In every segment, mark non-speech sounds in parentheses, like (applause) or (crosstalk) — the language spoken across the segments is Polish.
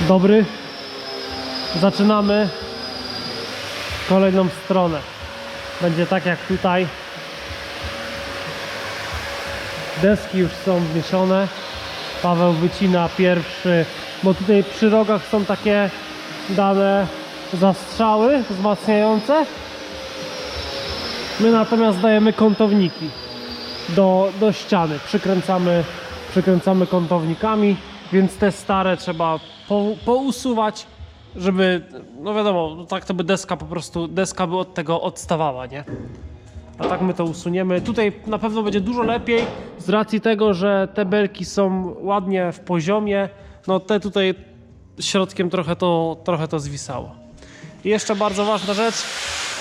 Dobry. Zaczynamy kolejną stronę. Będzie tak jak tutaj. Deski już są wniesione. Paweł wycina pierwszy, bo tutaj przy rogach są takie dane zastrzały wzmacniające. My natomiast dajemy kątowniki do, do ściany. Przykręcamy, przykręcamy kątownikami, więc te stare trzeba po, pousuwać, żeby, no wiadomo, no tak to by deska po prostu, deska by od tego odstawała, nie? A tak my to usuniemy. Tutaj na pewno będzie dużo lepiej z racji tego, że te belki są ładnie w poziomie. No te tutaj środkiem trochę to, trochę to zwisało. I jeszcze bardzo ważna rzecz,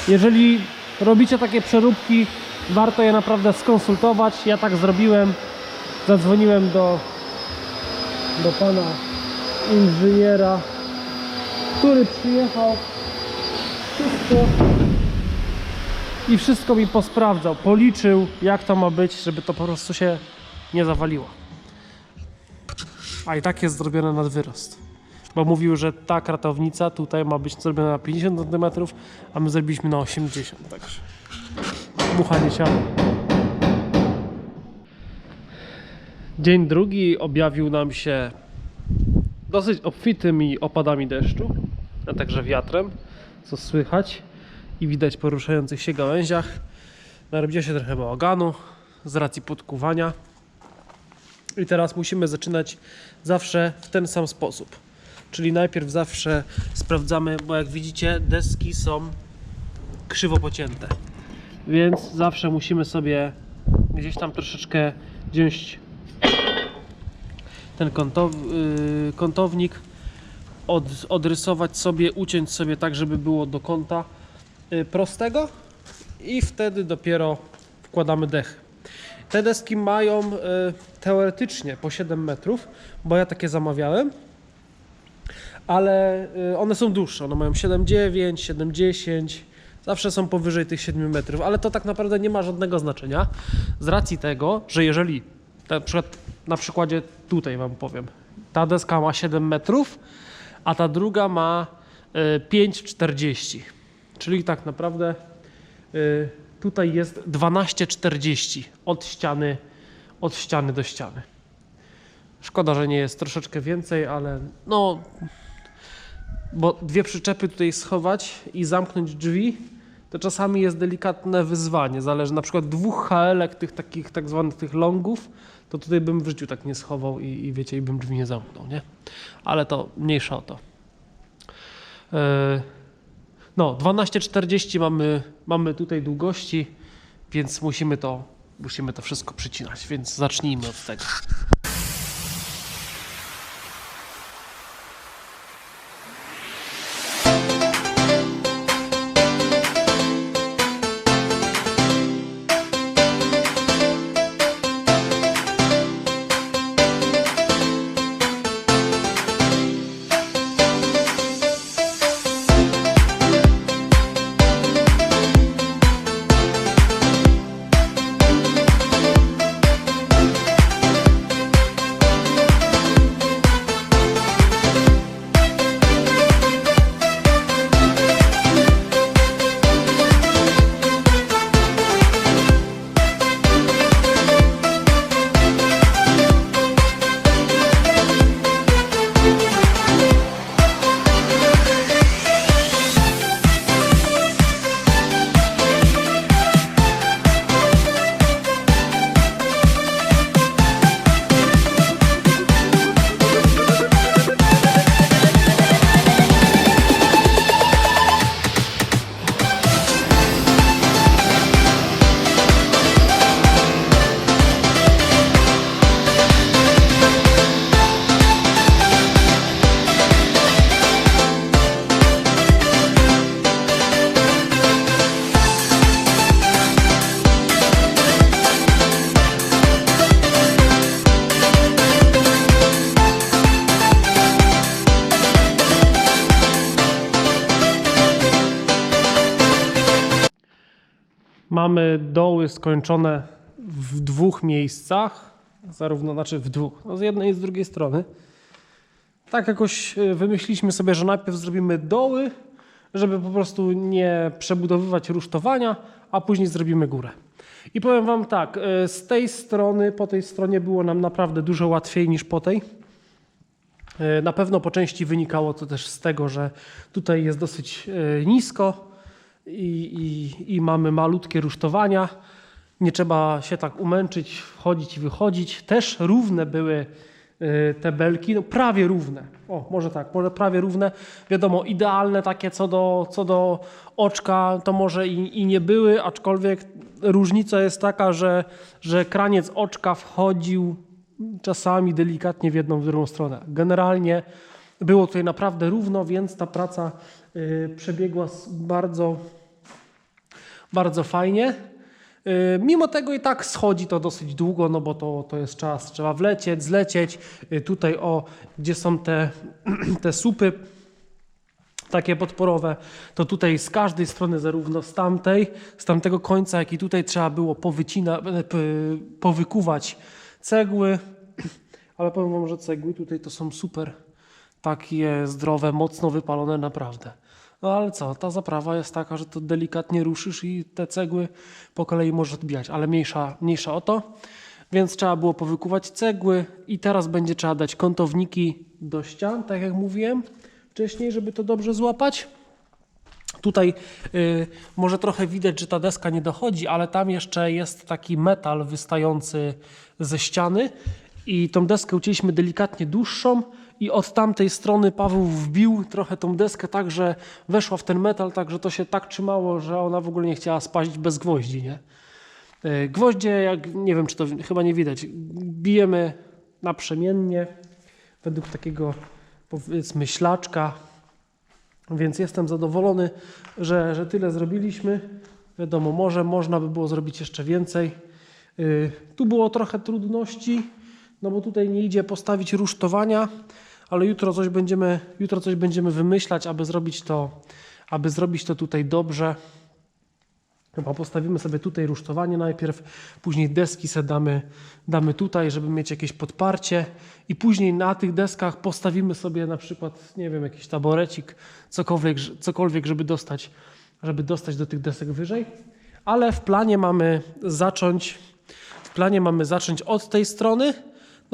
jeżeli robicie takie przeróbki, warto je naprawdę skonsultować. Ja tak zrobiłem. Zadzwoniłem do, do pana inżyniera, który przyjechał. Wszystko i wszystko mi posprawdzał, policzył jak to ma być, żeby to po prostu się nie zawaliło. A i tak jest zrobione nad wyrost. Bo mówił, że ta kratownica tutaj ma być zrobiona na 50 cm, a my zrobiliśmy na 80, także mucha nie siada. Dzień drugi objawił nam się dosyć obfitymi opadami deszczu, a także wiatrem, co słychać i widać po ruszających się gałęziach. Narobiło się trochę bałaganu z racji podkuwania. I teraz musimy zaczynać zawsze w ten sam sposób. Czyli najpierw zawsze sprawdzamy, bo jak widzicie deski są krzywo pocięte. Więc zawsze musimy sobie gdzieś tam troszeczkę wziąć ten kątow, yy, kątownik, od, odrysować sobie, uciąć sobie tak, żeby było do kąta y, prostego i wtedy dopiero wkładamy dech. Te deski mają y, teoretycznie po 7 metrów, bo ja takie zamawiałem, ale y, one są dłuższe, one mają 7,9, 7,10, zawsze są powyżej tych 7 metrów, ale to tak naprawdę nie ma żadnego znaczenia z racji tego, że jeżeli na przykład na przykładzie tutaj wam powiem, ta deska ma 7 metrów, a ta druga ma y, 5,40. Czyli tak naprawdę y, tutaj jest 12,40 od ściany, od ściany do ściany. Szkoda, że nie jest troszeczkę więcej, ale no, bo dwie przyczepy tutaj schować i zamknąć drzwi, to czasami jest delikatne wyzwanie. Zależy na przykład dwóch HL-ek, tych takich tak zwanych tych longów, to tutaj bym w życiu tak nie schował i, i wiecie, i bym drzwi nie zamknął, nie? Ale to mniejsza o to. Yy, no, 12,40 mamy, mamy tutaj długości, więc musimy to, musimy to wszystko przycinać, więc zacznijmy od tego. Mamy doły skończone w dwóch miejscach, zarówno, znaczy w dwóch, no z jednej i z drugiej strony. Tak jakoś y, wymyśliliśmy sobie, że najpierw zrobimy doły, żeby po prostu nie przebudowywać rusztowania, a później zrobimy górę. I powiem Wam tak, y, z tej strony, po tej stronie było nam naprawdę dużo łatwiej niż po tej. Y, Na pewno po części wynikało to też z tego, że tutaj jest dosyć nisko i, i, i mamy malutkie rusztowania. Nie trzeba się tak umęczyć, wchodzić i wychodzić. Też równe były y, te belki, no prawie równe. O, może tak, może prawie równe. Wiadomo, idealne takie co do, co do oczka to może i, i nie były, aczkolwiek różnica jest taka, że, że kraniec oczka wchodził czasami delikatnie w jedną, w drugą stronę. Generalnie było tutaj naprawdę równo, więc ta praca y, przebiegła bardzo, bardzo fajnie. Y, Mimo tego i tak schodzi to dosyć długo, no bo to, to jest czas. Trzeba wlecieć, zlecieć. Y, Tutaj o, gdzie są te, (clears throat) te supy takie podporowe, to tutaj z każdej strony, zarówno z tamtej, z tamtego końca, jak i tutaj trzeba było powycina, powykuwać cegły. (clears throat) Ale powiem wam, że cegły tutaj to są super takie zdrowe, mocno wypalone naprawdę. No ale co, ta zaprawa jest taka, że to delikatnie ruszysz i te cegły po kolei możesz odbijać, ale mniejsza, mniejsza o to. Więc trzeba było powykuwać cegły i teraz będzie trzeba dać kątowniki do ścian, tak jak mówiłem wcześniej, żeby to dobrze złapać. Tutaj y, może trochę widać, że ta deska nie dochodzi, ale tam jeszcze jest taki metal wystający ze ściany i tą deskę ucięliśmy delikatnie dłuższą i od tamtej strony Paweł wbił trochę tą deskę tak, że weszła w ten metal, tak, że to się tak trzymało, że ona w ogóle nie chciała spaść bez gwoździ, nie? Y, Gwoździe, jak nie wiem, czy to chyba nie widać, bijemy naprzemiennie według takiego powiedzmy ślaczka, więc jestem zadowolony, że, że tyle zrobiliśmy. Wiadomo, może można by było zrobić jeszcze więcej. Yy, tu było trochę trudności, no bo tutaj nie idzie postawić rusztowania, ale jutro coś będziemy, jutro coś będziemy wymyślać, aby zrobić to, aby zrobić to tutaj dobrze. Chyba postawimy sobie tutaj rusztowanie najpierw, później deski se damy, damy tutaj, żeby mieć jakieś podparcie i później na tych deskach postawimy sobie na przykład, nie wiem, jakiś taborecik, cokolwiek, cokolwiek żeby, dostać, żeby dostać do tych desek wyżej. Ale w planie mamy zacząć, w planie mamy zacząć od tej strony,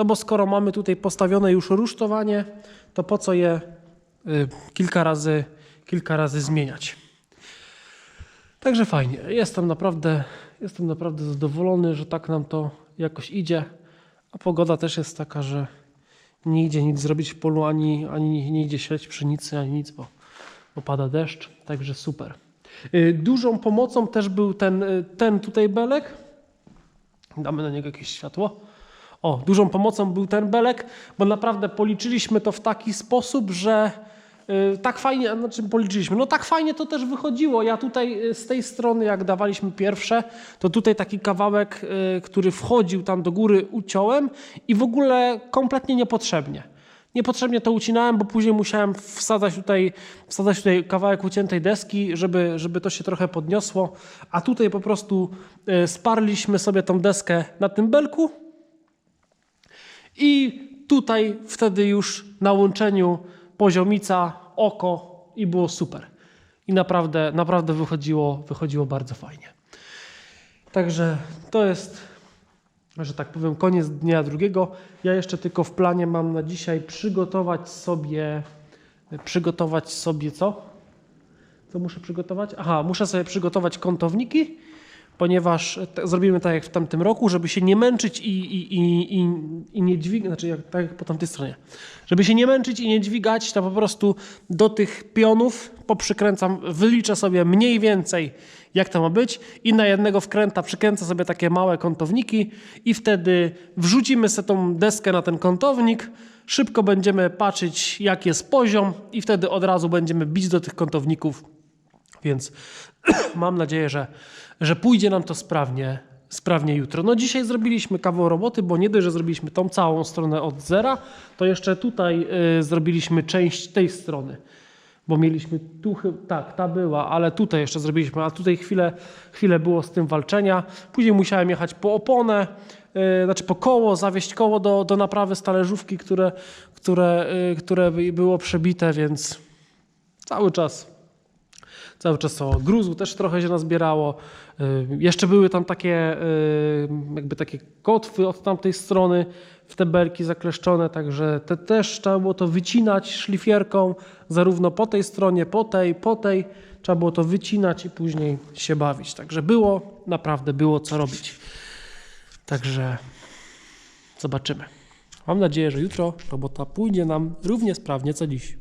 no bo skoro mamy tutaj postawione już rusztowanie, to po co je y, kilka razy, kilka razy zmieniać. Także fajnie. Jestem naprawdę, jestem naprawdę zadowolony, że tak nam to jakoś idzie. A pogoda też jest taka, że nie idzie nic zrobić w polu, ani, ani nie idzie siać pszenicy, ani nic, bo, bo pada deszcz. Także super. Y, Dużą pomocą też był ten, y, ten tutaj belek. Damy na niego jakieś światło. O, dużą pomocą był ten belek, bo naprawdę policzyliśmy to w taki sposób, że y, tak fajnie, znaczy policzyliśmy, no tak fajnie to też wychodziło. Ja tutaj y, z tej strony, jak dawaliśmy pierwsze, to tutaj taki kawałek, y, który wchodził tam do góry, uciąłem i w ogóle kompletnie niepotrzebnie. Niepotrzebnie to ucinałem, bo później musiałem wsadzać tutaj, wsadzać tutaj kawałek uciętej deski, żeby, żeby to się trochę podniosło. A tutaj po prostu sparliśmy sobie tą deskę na tym belku i tutaj wtedy już na łączeniu poziomica, oko i było super. I naprawdę, naprawdę wychodziło, wychodziło bardzo fajnie. Także to jest, że tak powiem, koniec dnia drugiego. Ja jeszcze tylko w planie mam na dzisiaj przygotować sobie, przygotować sobie co? Co muszę przygotować? Aha, muszę sobie przygotować kątowniki, ponieważ te, zrobimy tak jak w tamtym roku, żeby się nie męczyć i, i, i, i, i nie dźwigać, znaczy jak, tak jak po tamtej stronie. Żeby się nie męczyć i nie dźwigać, to po prostu do tych pionów poprzykręcam, wyliczę sobie mniej więcej jak to ma być i na jednego wkręta przykręcę sobie takie małe kątowniki i wtedy wrzucimy sobie tą deskę na ten kątownik, szybko będziemy patrzeć jak jest poziom i wtedy od razu będziemy bić do tych kątowników więc (clears throat) mam nadzieję, że, że pójdzie nam to sprawnie, sprawnie jutro. No dzisiaj zrobiliśmy kawał roboty, bo nie dość, że zrobiliśmy tą całą stronę od zera, to jeszcze tutaj y, zrobiliśmy część tej strony. Bo mieliśmy tu, tak, ta była, ale tutaj jeszcze zrobiliśmy, a tutaj chwilę, chwilę było z tym walczenia. Później musiałem jechać po oponę, e, znaczy po koło, zawieść koło do, do naprawy z talerzówki, które, które, e, które było przebite, więc cały czas cały czas co gruzu też trochę się nazbierało. Y, Jeszcze były tam takie y, jakby takie kotwy od tamtej strony w te belki zakleszczone, także te też trzeba było to wycinać szlifierką zarówno po tej stronie, po tej, po tej. Trzeba było to wycinać i później się bawić. Także było, naprawdę było co robić. Także zobaczymy. Mam nadzieję, że jutro robota pójdzie nam równie sprawnie co dziś.